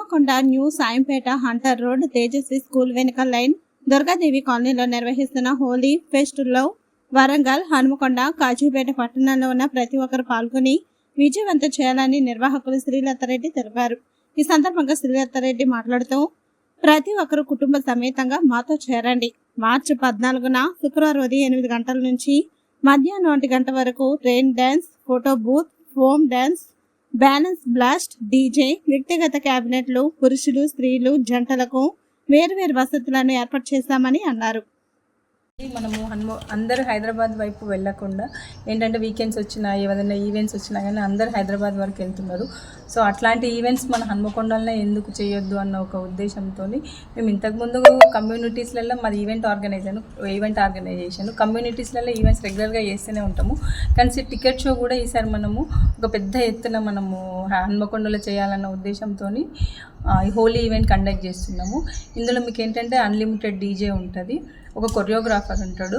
Hanamkonda new Sayampet hunter road Tejaswi school వెనుక line. Durgadevi కాలనీలో నిర్వహిస్తున్న హోలీ ఫెస్టుల్లో వరంగల్ హనుమకొండ కాజీపేట పట్టణంలో ఉన్న ప్రతి ఒక్కరు పాల్గొని విజయవంతం చేయాలని నిర్వాహకులు శ్రీలతారెడ్డి తెలిపారు. ఈ సందర్భంగా శ్రీలతారెడ్డి మాట్లాడుతూ ప్రతి ఒక్కరు కుటుంబ సమేతంగా మాతో చేరండి. మార్చి పద్నాలుగున శుక్రవారం ఉదయం ఎనిమిది గంటల నుంచి మధ్యాహ్నం ఒంటి గంట వరకు rain dance photo booth foam dance balance blast DJ వ్యక్తిగత క్యాబినెట్లు పురుషులు స్త్రీలు జంటలకు వేర్వేరు వసతులను ఏర్పాటు చేశామని అన్నారు. మనము హన్మో అందరూ హైదరాబాద్ వైపు వెళ్ళకుండా ఏంటంటే వీకెండ్స్ వచ్చినా ఏదైనా ఈవెంట్స్ వచ్చినా కానీ అందరూ హైదరాబాద్ వరకు వెళ్తున్నారు. సో అట్లాంటి ఈవెంట్స్ మన హన్మకొండలనే ఎందుకు చేయొద్దు అన్న ఒక ఉద్దేశంతో మేము ఇంతకుముందు కమ్యూనిటీస్లలో మాది ఈవెంట్ ఆర్గనైజేషన్ ఈవెంట్ ఆర్గనైజేషన్ కమ్యూనిటీస్లలో ఈవెంట్స్ రెగ్యులర్గా చేస్తూనే ఉంటాము. కానీ టికెట్ షో కూడా ఈసారి మనము ఒక పెద్ద ఎత్తున మనము హన్మకొండలో చేయాలన్న ఉద్దేశంతో హోలీ ఈవెంట్ కండక్ట్ చేస్తున్నాము. ఇందులో మీకు ఏంటంటే అన్లిమిటెడ్ డీజే ఉంటుంది. ఒక కొరియోగ్రాఫర్ ఉంటాడు.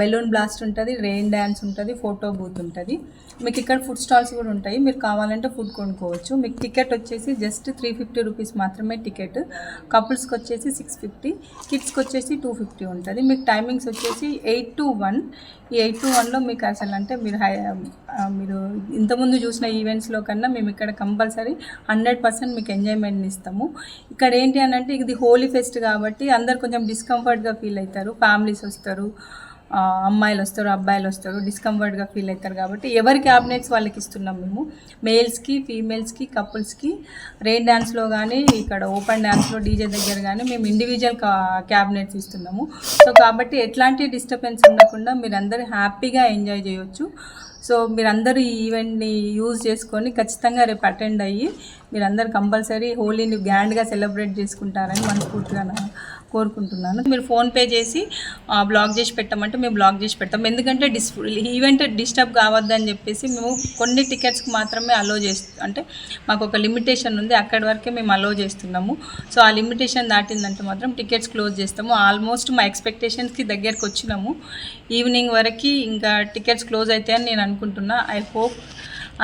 బెలూన్ బ్లాస్ట్ ఉంటుంది రెయిన్ డ్యాన్స్ ఉంటుంది ఫోటో బూత్ ఉంటుంది. మీకు ఇక్కడ ఫుడ్ స్టాల్స్ కూడా ఉంటాయి. మీరు కావాలంటే ఫుడ్ కొనుక్కోవచ్చు. మీకు టికెట్ వచ్చేసి జస్ట్ త్రీ ఫిఫ్టీ రూపీస్ మాత్రమే టికెట్. కపుల్స్కి వచ్చేసి సిక్స్ ఫిఫ్టీ కిడ్స్కి వచ్చేసి టూ ఫిఫ్టీ ఉంటుంది. మీకు టైమింగ్స్ వచ్చేసి ఎయిట్ టు వన్. ఈ ఎయిట్ టు వన్లో మీకు అసలు అంటే మీరు హై మీరు ఇంతకుముందు చూసిన ఈవెంట్స్లో కన్నా మేము ఇక్కడ కంపల్సరీ హండ్రెడ్ పర్సెంట్ మీకు ఎంజాయ్మెంట్ ఇస్తాము. ఇక్కడ ఏంటి అని అంటే ఇది హోలీ ఫెస్ట్ కాబట్టి అందరు కొంచెం డిస్కంఫర్ట్గా ఫీల్ అవుతారు. ఫ్యామిలీస్ వస్తారు. అమ్మాయిలు వస్తారు అబ్బాయిలు వస్తారు డిస్కంఫర్ట్గా ఫీల్ అవుతారు కాబట్టి ఎవరి క్యాబినెట్స్ వాళ్ళకి ఇస్తున్నాం మేము. మేల్స్కి ఫీమేల్స్కి కపుల్స్కి రెయిన్ డ్యాన్స్లో కానీ ఇక్కడ ఓపెన్ డ్యాన్స్లో డీజే దగ్గర కానీ మేము ఇండివిజువల్ క్యాబినెట్స్ ఇస్తున్నాము. సో కాబట్టి ఎట్లాంటి డిస్టర్బెన్స్ ఉండకుండా మీరు హ్యాపీగా ఎంజాయ్ చేయొచ్చు. సో మీరందరూ ఈ ఈవెంట్ని యూజ్ చేసుకొని ఖచ్చితంగా రేపు అటెండ్ అయ్యి మీరందరూ కంపల్సరీ హోలీని గ్రాండ్గా సెలబ్రేట్ చేసుకుంటారని మనస్ఫూర్తిగా నా- కోరుకుంటున్నాను. మీరు ఫోన్పే చేసి బ్లాక్ చేసి పెట్టమంటే మేము బ్లాక్ చేసి పెడతాం. ఎందుకంటే డిస్ ఈవెంట్ డిస్టర్బ్ కావద్దని చెప్పేసి మేము కొన్ని టికెట్స్కి మాత్రమే అలో చేస్తాం అంటే మాకు ఒక లిమిటేషన్ ఉంది. అక్కడి వరకే మేము అలో చేస్తున్నాము. సో ఆ లిమిటేషన్ దాటిందంటే మాత్రం టికెట్స్ క్లోజ్ చేస్తాము. ఆల్మోస్ట్ మా ఎక్స్పెక్టేషన్స్కి దగ్గరకు వచ్చినాము. ఈవినింగ్ వరకు ఇంకా టికెట్స్ క్లోజ్ అవుతాయని నేను అనుకుంటున్నా. ఐ హోప్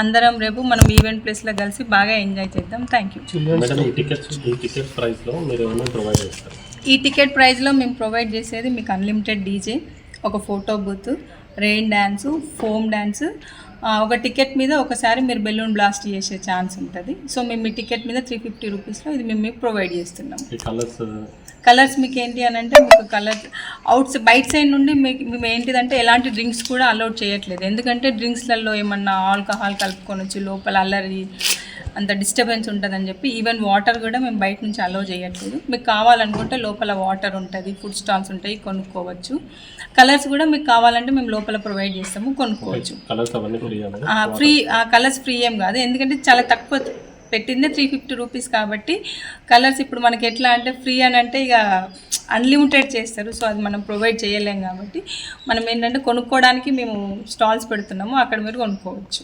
అందరం రేపు మనం ఈవెంట్ ప్లేస్లో కలిసి బాగా ఎంజాయ్ చేద్దాం. థ్యాంక్ యూ ఈ టికెట్ ప్రైస్లో మేము ప్రొవైడ్ చేసేది మీకు అన్లిమిటెడ్ డీజే ఒక photo booth rain dance foam dance ఒక టికెట్ మీద ఒకసారి మీరు బెలూన్ బ్లాస్ట్ చేసే ఛాన్స్ ఉంటుంది. సో మేము ఈ టికెట్ మీద త్రీ ఫిఫ్టీ రూపీస్లో ఇది మేము మీకు ప్రొవైడ్ చేస్తున్నాం. కలర్స్ కలర్స్ మీకు ఏంటి అని అంటే మీకు కలర్ అవుట్స్ బయట సైడ్ నుండి మీకు మేము ఏంటిదంటే ఎలాంటి డ్రింక్స్ కూడా అలౌడ్ చేయట్లేదు. ఎందుకంటే డ్రింక్స్లలో ఏమన్నా ఆల్కహాల్ కలుపుకొని వచ్చి లోపల అల్లరి అంత డిస్టర్బెన్స్ ఉంటుందని చెప్పి ఈవెన్ వాటర్ కూడా మేము బయట నుంచి అలౌ చేయట్లేదు. మీకు కావాలనుకుంటే లోపల వాటర్ ఉంటుంది ఫుడ్ స్టాల్స్ ఉంటాయి కొనుక్కోవచ్చు. కలర్స్ కూడా మీకు కావాలంటే మేము లోపల ప్రొవైడ్ చేస్తాము కొనుక్కోవచ్చు. ఫ్రీ ఆ కలర్స్ ఫ్రీ ఏం కాదు. ఎందుకంటే చాలా తక్కువ పెట్టిందే త్రీ ఫిఫ్టీ రూపీస్ కాబట్టి కలర్స్ ఇప్పుడు మనకి ఎట్లా అంటే ఫ్రీ అని అంటే ఇక అన్లిమిటెడ్ చేస్తారు. సో అది మనం ప్రొవైడ్ చేయలేం కాబట్టి మనం ఏంటంటే కొనుక్కోవడానికి మేము స్టాల్స్ పెడుతున్నాము అక్కడ మీరు కొనుక్కోవచ్చు.